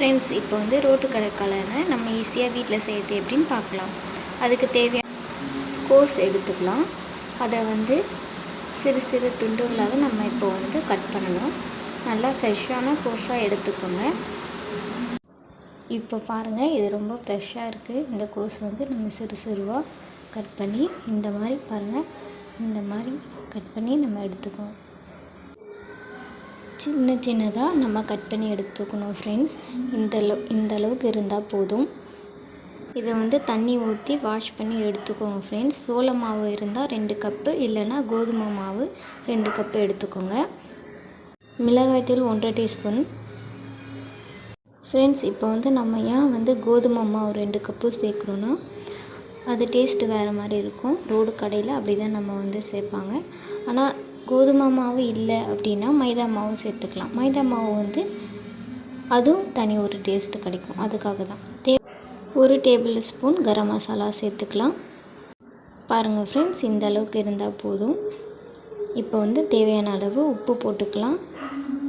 Friends இப்போ வந்து road கடை நம்ம ஈஸியாக வீட்டில் செய்யறது எப்படின்னு பார்க்கலாம். அதுக்கு தேவையான கோஸ் எடுத்துக்கலாம். அதை வந்து சிறு சிறு துண்டுகளாக நம்ம இப்போ வந்து கட் பண்ணணும். நல்லா ஃப்ரெஷ்ஷான கோஸாக எடுத்துக்கோங்க. இப்போ பாருங்கள் இது ரொம்ப ஃப்ரெஷ்ஷாக இருக்குது இந்த கோஸ் வந்து நம்ம சிறு சிறுவாக கட் பண்ணி இந்த மாதிரி பாருங்கள் இந்த மாதிரி கட் பண்ணி நம்ம எடுத்துக்கணும் சின்ன சின்னதாக நம்ம கட் பண்ணி எடுத்துக்கணும் ஃப்ரெண்ட்ஸ் இந்த அளவு இந்த அளவுக்கு இருந்தால் போதும். இதை வந்து தண்ணி ஊற்றி வாஷ் பண்ணி எடுத்துக்கோங்க ஃப்ரெண்ட்ஸ் சோள மாவு இருந்தால் ரெண்டு கப்பு இல்லைன்னா கோதுமை மாவு ரெண்டு கப்பு எடுத்துக்கோங்க. மிளகாய்த்தூள் ஒன்றரை டீஸ்பூன் ஃப்ரெண்ட்ஸ் இப்போ வந்து நம்ம ஏன் வந்து கோதுமை மாவு ரெண்டு கப்பு சேர்க்குறோன்னா அது டேஸ்ட்டு வேறு மாதிரி இருக்கும். ரோடு கடையில் அப்படி தான் நம்ம வந்து சேர்ப்பாங்க. ஆனால் கோதுமை மாவு இல்லை அப்படின்னா மைதா மாவும் சேர்த்துக்கலாம். மைதா மாவு வந்து அதுவும் தனி ஒரு டேஸ்ட்டு கிடைக்கும். அதுக்காக தான். தே ஒரு டேபிள் ஸ்பூன் கரம் மசாலா சேர்த்துக்கலாம். பாருங்கள் ஃப்ரெண்ட்ஸ் இந்த அளவுக்கு இருந்தால் போதும். இப்போ வந்து தேவையான அளவு உப்பு போட்டுக்கலாம்.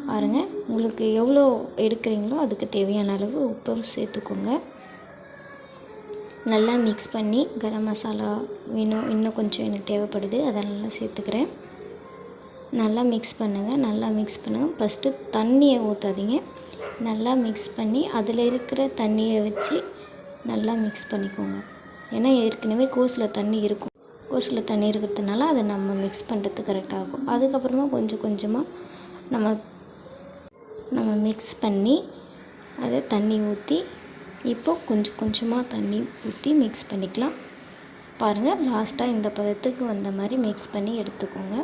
பாருங்கள் உங்களுக்கு எவ்வளோ எடுக்கிறீங்களோ அதுக்கு தேவையான அளவு உப்பு சேர்த்துக்கோங்க. நல்லா மிக்ஸ் பண்ணி கரம் மசாலா வேணும். இன்னும் கொஞ்சம் எனக்கு தேவைப்படுது அதை நல்லா சேர்த்துக்கிறேன். நல்லா மிக்ஸ் பண்ணுங்கள் நல்லா மிக்ஸ் பண்ணுங்கள் ஃபஸ்ட்டு தண்ணியை ஊற்றாதீங்க நல்லா மிக்ஸ் பண்ணி அதில் இருக்கிற தண்ணியை வச்சு நல்லா மிக்ஸ் பண்ணிக்கோங்க. ஏன்னா ஏற்கனவே கோஸில் தண்ணி இருக்கும். கோஸில் தண்ணி இருக்கிறதுனால அதை நம்ம மிக்ஸ் பண்ணுறது கரெக்டாக இருக்கும் அதுக்கப்புறமா கொஞ்சம் கொஞ்சமாக நம்ம நம்ம மிக்ஸ் பண்ணி அதை தண்ணி ஊற்றி இப்போது கொஞ்சம் கொஞ்சமாக தண்ணி ஊற்றி மிக்ஸ் பண்ணிக்கலாம். பாருங்கள் லாஸ்ட்டாக இந்த பதத்துக்கு வந்த மாதிரி மிக்ஸ் பண்ணி எடுத்துக்கோங்க.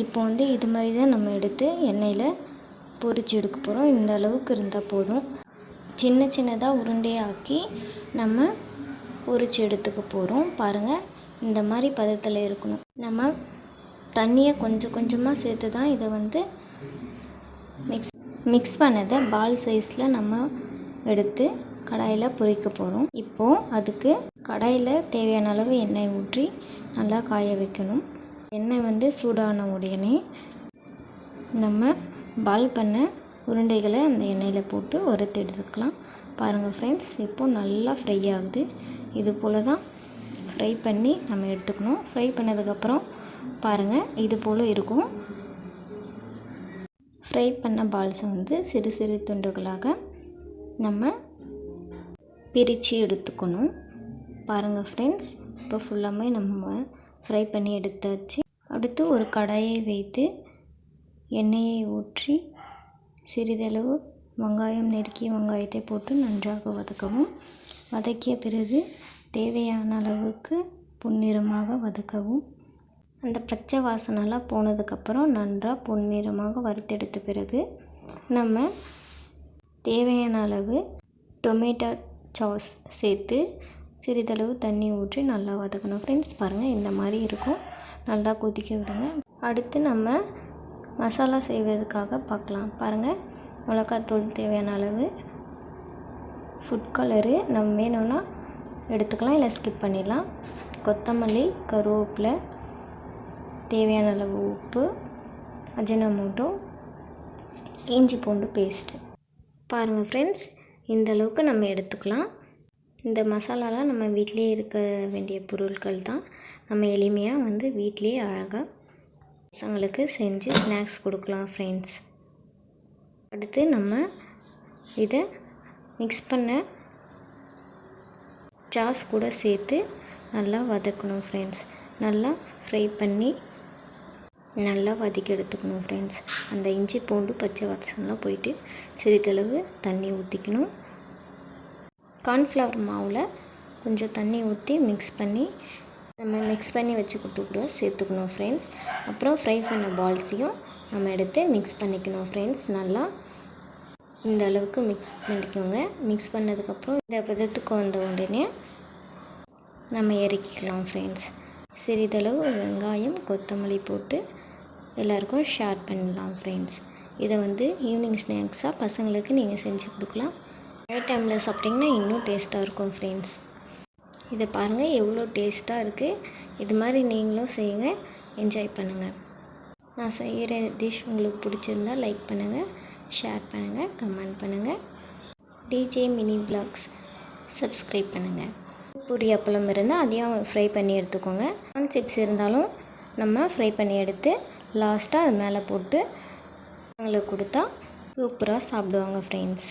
இப்போ வந்து இது மாதிரி தான் நம்ம எடுத்து எண்ணெயில் பொறிச்சு எடுக்க போகிறோம். இந்த அளவுக்கு இருந்தால் போதும். சின்ன சின்னதாக உருண்டையாக்கி நம்ம பொறிச்சு எடுத்துக்க போகிறோம். பாருங்கள் இந்த மாதிரி பதத்தில் இருக்கணும். நம்ம தண்ணியை கொஞ்சம் கொஞ்சமாக சேர்த்து தான் இதை வந்து மிக்ஸ் மிக்ஸ் பண்ணதை பால் சைஸில் நம்ம எடுத்து கடாயில் பொரிக்க போகிறோம். இப்போது அதுக்கு கடாயில் தேவையான அளவு எண்ணெய் ஊற்றி நல்லா காய வைக்கணும். எண்ணெய் வந்து சூடான உடனே நம்ம பால் பண்ண உருண்டைகளை அந்த எண்ணெயில் போட்டு வறுத்து எடுத்துக்கலாம். பாருங்கள் ஃப்ரெண்ட்ஸ் இப்போது நல்லா ஃப்ரை ஆகுது. இது போல் தான் ஃப்ரை பண்ணி நம்ம எடுத்துக்கணும். ஃப்ரை பண்ணதுக்கப்புறம் பாருங்கள் இது போல் இருக்கும். ஃப்ரை பண்ண பால்ஸை வந்து சிறு சிறு துண்டுகளாக நம்ம பிரித்து எடுத்துக்கணும். பாருங்கள் ஃப்ரெண்ட்ஸ் இப்போ ஃபுல்லாமே நம்ம ஃப்ரை பண்ணி எடுத்தாச்சு. அடுத்து ஒரு கடாயை வைத்து எண்ணெயை ஊற்றி சிறிதளவு வெங்காயம் நெருக்கிய வெங்காயத்தை போட்டு நன்றாக வதக்கவும். வதக்கிய பிறகு தேவையான அளவுக்கு பொன்னிறமாக வதக்கவும். அந்த பச்சை வாசனைலாம் போனதுக்கப்புறம் நன்றாக பொன்னிறமாக வறுத்தெடுத்த பிறகு நம்ம தேவையான அளவு டொமேட்டோ சாஸ் சேர்த்து சிறிதளவு தண்ணி ஊற்றி நல்லா வதக்கணும். ஃப்ரெண்ட்ஸ் பாருங்கள் இந்த மாதிரி இருக்கும். நல்லா கொதிக்க விடுங்க. அடுத்து நம்ம மசாலா செய்வதற்காக பார்க்கலாம். பாருங்கள் மிளகாத்தூள் தேவையான அளவு ஃபுட் கலரு நம்ம வேணும்னா எடுத்துக்கலாம் இல்லை ஸ்கிப் பண்ணிடலாம். கொத்தமல்லி கருவேப்பிலை தேவையான அளவு உப்பு அஜினமோட்டோ இஞ்சி பூண்டு பேஸ்ட்டு பாருங்கள் ஃப்ரெண்ட்ஸ் இந்த அளவுக்கு நம்ம எடுத்துக்கலாம். இந்த மசாலாலாம் நம்ம வீட்டிலே இருக்க வேண்டிய பொருட்கள் தான் நம்ம எளிமையாக வந்து வீட்டிலே அழகாக பசங்களுக்கு செஞ்சு ஸ்நாக்ஸ் கொடுக்கலாம் ஃப்ரெண்ட்ஸ் அடுத்து நம்ம இதை மிக்ஸ் பண்ண சாஸ் கூட சேர்த்து நல்லா வதக்கணும் ஃப்ரெண்ட்ஸ் நல்லா ஃப்ரை பண்ணி நல்லா வதக்கி எடுத்துக்கணும் ஃப்ரெண்ட்ஸ் அந்த இஞ்சி பூண்டு பச்சை வாசனெலாம் போயிட்டு சிறிதளவு தண்ணி ஊற்றிக்கணும் கார்ன்ஃப்ளவர் மாவில் கொஞ்சம் தண்ணி ஊற்றி மிக்ஸ் பண்ணி நம்ம மிக்ஸ் பண்ணி வச்சு கொடுத்துக்கூட சேர்த்துக்கணும் ஃப்ரெண்ட்ஸ் அப்புறம் ஃப்ரை பண்ண பால்ஸையும் நம்ம எடுத்து மிக்ஸ் பண்ணிக்கணும் ஃப்ரெண்ட்ஸ் நல்லா இந்த அளவுக்கு மிக்ஸ் பண்ணிக்கோங்க. மிக்ஸ் பண்ணதுக்கப்புறம் இந்த விதத்துக்கு வந்த உடனே நம்ம இறக்கிக்கலாம் ஃப்ரெண்ட்ஸ் சிறிதளவு வெங்காயம் கொத்தமல்லி போட்டு எல்லாருக்கும் ஷேர் பண்ணலாம் ஃப்ரெண்ட்ஸ் இதை வந்து ஈவினிங் ஸ்நாக்ஸாக பசங்களுக்கு நீங்கள் செஞ்சு கொடுக்கலாம். நைட் டைமில் சாப்பிட்டிங்கன்னா இன்னும் டேஸ்ட்டாக இருக்கும் ஃப்ரெண்ட்ஸ் இதை பாருங்கள் எவ்வளோ டேஸ்ட்டாக இருக்குது இது மாதிரி நீங்களும் செய்யுங்க என்ஜாய் பண்ணுங்கள் நான் செய்கிற டிஷ் உங்களுக்கு பிடிச்சிருந்தா லைக் பண்ணுங்கள் ஷேர் பண்ணுங்கள் கமெண்ட் பண்ணுங்கள் டிஜே மினி பிளாக்ஸ் சப்ஸ்கிரைப் பண்ணுங்கள் பூரி அப்பளம் இருந்தால் அதையும் ஃப்ரை பண்ணி எடுத்துக்கோங்க. நான் சிப்ஸ் இருந்தாலும் நம்ம ஃப்ரை பண்ணி எடுத்து லாஸ்ட்டாக அது மேலே போட்டு அவங்களுக்கு கொடுத்தா சூப்பராக சாப்பிடுவாங்க ஃப்ரெண்ட்ஸ்